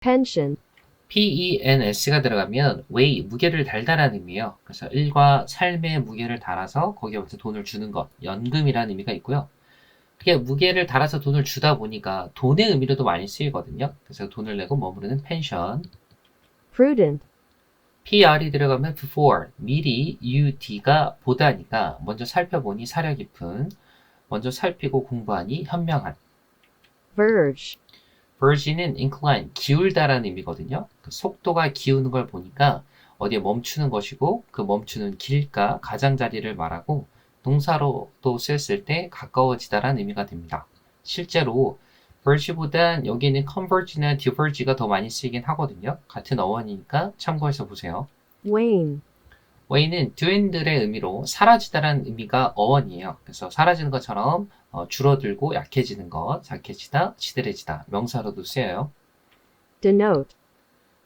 pension, PENS가 들어가면 weigh, 무게를 달다라는 의미예요. 그래서 일과 삶의 무게를 달아서 거기에 맞춰 돈을 주는 것, 연금이라는 의미가 있고요. 그게 무게를 달아서 돈을 주다 보니까 돈의 의미로도 많이 쓰이거든요. 그래서 돈을 내고 머무르는 펜션. prudent, PR이 들어가면 before, 미리, UD가 보다니까 먼저 살펴보니 사려 깊은, 먼저 살피고 공부하니 현명한. verge, verge는 incline, 기울다라는 의미거든요. 그 속도가 기우는 걸 보니까 어디에 멈추는 것이고 그 멈추는 길가, 가장자리를 말하고 동사로도 쓰였을 때 가까워지다라는 의미가 됩니다. 실제로 verge보단 여기는 converge나 diverge가 더 많이 쓰이긴 하거든요. 같은 어원이니까 참고해서 보세요. 웨이는 dwindle의 의미로 사라지다라는 의미가 어원이에요. 그래서 사라지는 것처럼 어, 줄어들고 약해지는 것, 약해지다, 시들해지다 명사로도 쓰여요. denote,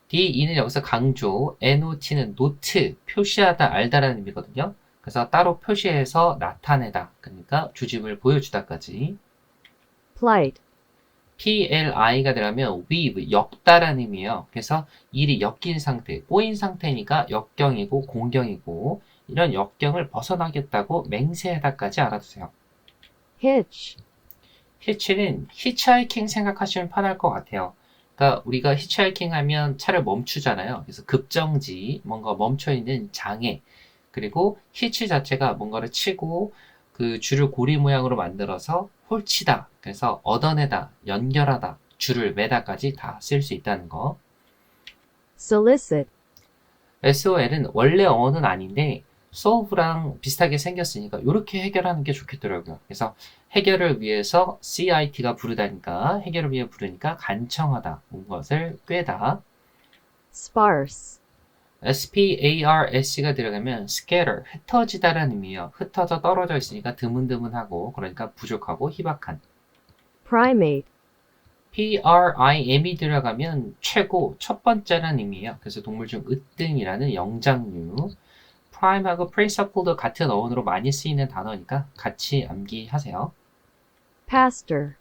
DE는 여기서 강조, NOT는 노트, 표시하다, 알다라는 의미거든요. 그래서 따로 표시해서 나타내다, 그러니까 주집을 보여주다까지. plight, PLI가 들어가면 weave, 엮다라는 의미예요. 그래서 일이 엮인 상태, 꼬인 상태니까 역경이고 공경이고 이런 역경을 벗어나겠다고 맹세하다까지 알아두세요. hitch, 히치는 히치하이킹 생각하시면 편할 것 같아요. 그러니까 우리가 히치하이킹 하면 차를 멈추잖아요. 그래서 급정지, 뭔가 멈춰있는 장애, 그리고 히치 자체가 뭔가를 치고 그 줄을 고리 모양으로 만들어서 홀치다, 그래서 얻어내다, 연결하다, 줄을 매다까지 다 쓸 수 있다는 거. solicit, SOL은 원래 어원은 아닌데 solve랑 비슷하게 생겼으니까 이렇게 해결하는 게 좋겠더라고요. 그래서 해결을 위해서 CIT가 부르다니까 해결을 위해 부르니까 간청하다, 온 것을 꿰다. sparse, SPARS가 들어가면 scatter, 흩어지다라는 의미예요. 흩어져 떨어져 있으니까 드문드문하고 그러니까 부족하고 희박한. Primate, PRIM이 들어가면 최고, 첫 번째라는 의미예요. 그래서 동물 중 으뜸이라는 영장류. prime하고 principle도 같은 어원으로 많이 쓰이는 단어니까 같이 암기하세요. pastor,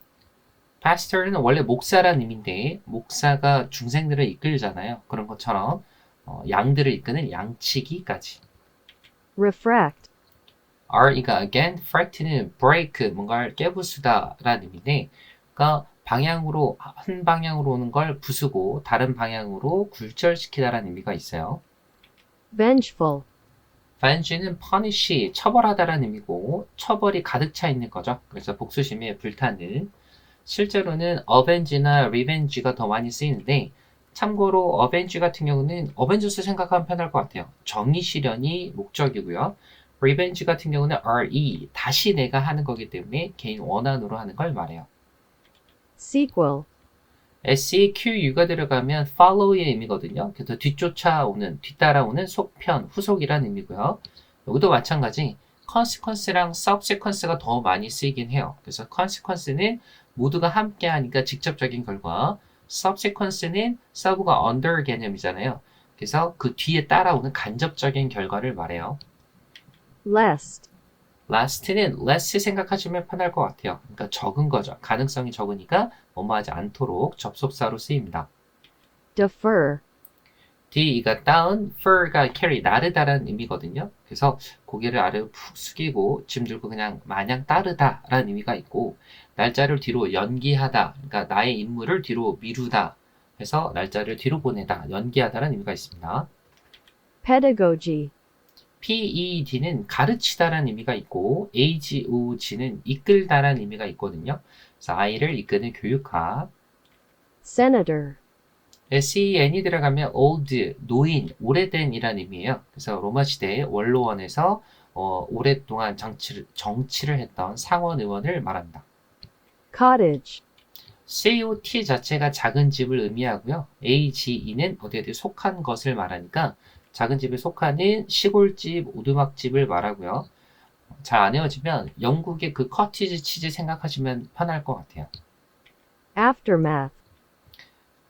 pastor는 원래 목사라는 의미인데 목사가 중생들을 이끌잖아요. 그런 것처럼 어, 양들을 이끄는 양치기까지. refract, R이가 again, fract는 break, 뭔가를 깨부수다 라는 의미인데, 그러니까 방향으로 한 방향으로 오는 걸 부수고 다른 방향으로 굴절시키다라는 의미가 있어요. vengeful, venge는 punish, 처벌하다라는 의미고 처벌이 가득 차 있는 거죠. 그래서 복수심에 불타는 실제로는 avenge나 revenge가 더 많이 쓰이는데 참고로 avenge 같은 경우는 어벤져스 생각하면 편할 것 같아요. 정의 실현이 목적이고요. Revenge 같은 경우는 re, 다시 내가 하는 거기 때문에 개인 원한으로 하는 걸 말해요. sequel, sequ가 들어가면 follow의 의미거든요. 그래서 뒤쫓아오는, 뒤따라오는 속편, 후속이라는 의미고요. 여기도 마찬가지 consequence랑 subsequence가 더 많이 쓰이긴 해요. 그래서 consequence는 모두가 함께 하니까 직접적인 결과, subsequence는 sub가 under 개념이잖아요. 그래서 그 뒤에 따라오는 간접적인 결과를 말해요. Lest, last는 less 생각하시면 편할 것 같아요. 그러니까 적은 거죠. 가능성이 적으니까 뭐뭐 하지 않도록 접속사로 쓰입니다. defer, D가 다운, fur가 carry, 나르다라는 의미거든요. 그래서 고개를 아래로 푹 숙이고 짐 들고 그냥 마냥 따르다라는 의미가 있고 날짜를 뒤로 연기하다, 그러니까 나의 임무를 뒤로 미루다 해서 날짜를 뒤로 보내다, 연기하다라는 의미가 있습니다. pedagogy, PED는 가르치다라는 의미가 있고 AGOG는 이끌다라는 의미가 있거든요. 그래서 아이를 이끄는 교육학. senator, SEN이 들어가면 old, 노인, 오래된이라는 의미예요. 그래서 로마 시대의 원로원에서 어, 오랫동안 정치를, 정치를 했던 상원 의원을 말합니다. cottage, COT 자체가 작은 집을 의미하고요. AGE는 어디에 속한 것을 말하니까 작은 집에 속하는 시골집, 오두막집을 말하고요. 잘 안 헤어지면 영국의 그 커티지 치즈 생각하시면 편할 것 같아요. aftermath,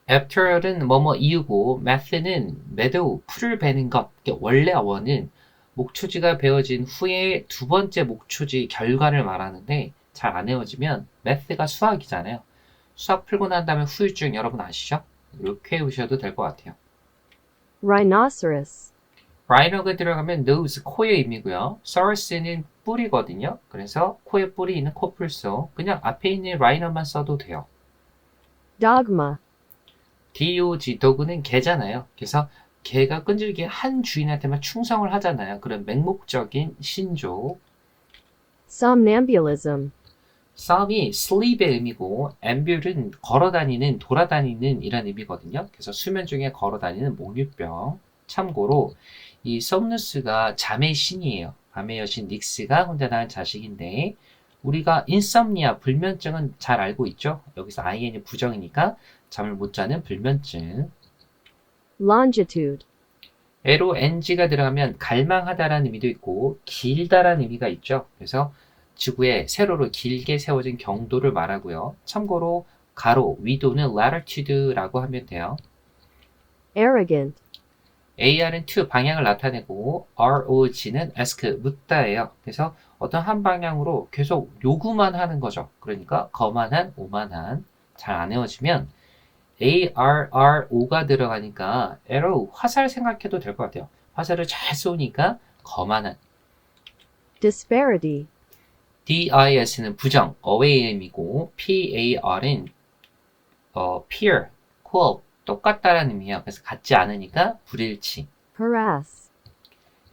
after는 뭐뭐 이유고 math는 meadow, 풀을 베는 것. 이게 원래 어원은 목초지가 베어진 후에 두 번째 목초지 결과를 말하는데 잘 안 헤어지면 math가 수학이잖아요. 수학 풀고 난 다음에 후유증 여러분 아시죠? 이렇게 외우셔도 될 것 같아요. Rhinoceros, rhino가 들어가면 nose, 코의 의미고요. saurus는 뿔이거든요. 그래서 코에 뿔이 있는 코뿔소. 그냥 앞에 있는 rhino만 써도 돼요. dogma, dog, dog는 개잖아요. 그래서 개가 끈질기게 한 주인한테만 충성을 하잖아요. 그런 맹목적인 신조. somnambulism, 썸이 sleep의 의미고 ambul은 걸어다니는, 돌아다니는 이란 의미거든요. 그래서 수면 중에 걸어다니는 목류병. 참고로 이 썸누스가 잠의 신이에요. 밤의 여신 닉스가 혼자 낳은 자식인데 우리가 인썸니아 불면증은 잘 알고 있죠. 여기서 in이 부정이니까 잠을 못 자는 불면증. longitude, 에로 ng가 들어가면 갈망하다라는 의미도 있고 길다라는 의미가 있죠. 그래서 지구에 세로로 길게 세워진 경도를 말하고요. 참고로 가로 위도는 latitude라고 하면 돼요. arrogant, AR은 to 방향을 나타내고 ROG는 ask 묻다예요. 그래서 어떤 한 방향으로 계속 요구만 하는 거죠. 그러니까 거만한, 오만한 잘안 외워지면 ARRO가 들어가니까 arrow 화살 생각해도 될 것 같아요. 화살을 잘 쏘니까 거만한 disparity, DIS는 부정, away의 의미고 PAR은 어, peer, equal, 똑같다라는 의미예요. 그래서 같지 않으니까 불일치. harass,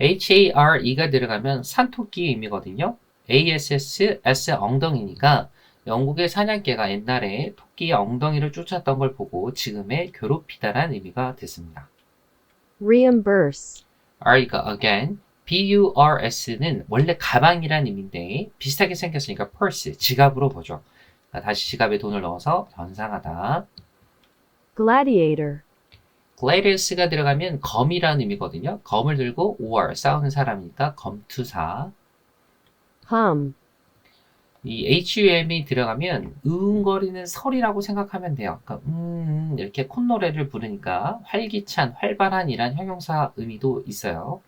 HARE가 들어가면 산토끼의 의미거든요. ASS, S 엉덩이니까 영국의 사냥개가 옛날에 토끼의 엉덩이를 쫓았던 걸 보고 지금의 괴롭히다라는 의미가 됐습니다. reimburse, R가 again, BURS는 원래 가방이란 의미인데 비슷하게 생겼으니까 purse, 지갑으로 보죠. 그러니까 다시 지갑에 돈을 넣어서 변상하다. gladiator, gladius가 들어가면 검이라는 의미거든요. 검을 들고 war, 싸우는 사람이니까 검투사. hum, 이 HUM이 들어가면 으응거리는 설이라고 생각하면 돼요. 그러니까 음 이렇게 콧노래를 부르니까 활기찬, 활발한 이란 형용사 의미도 있어요.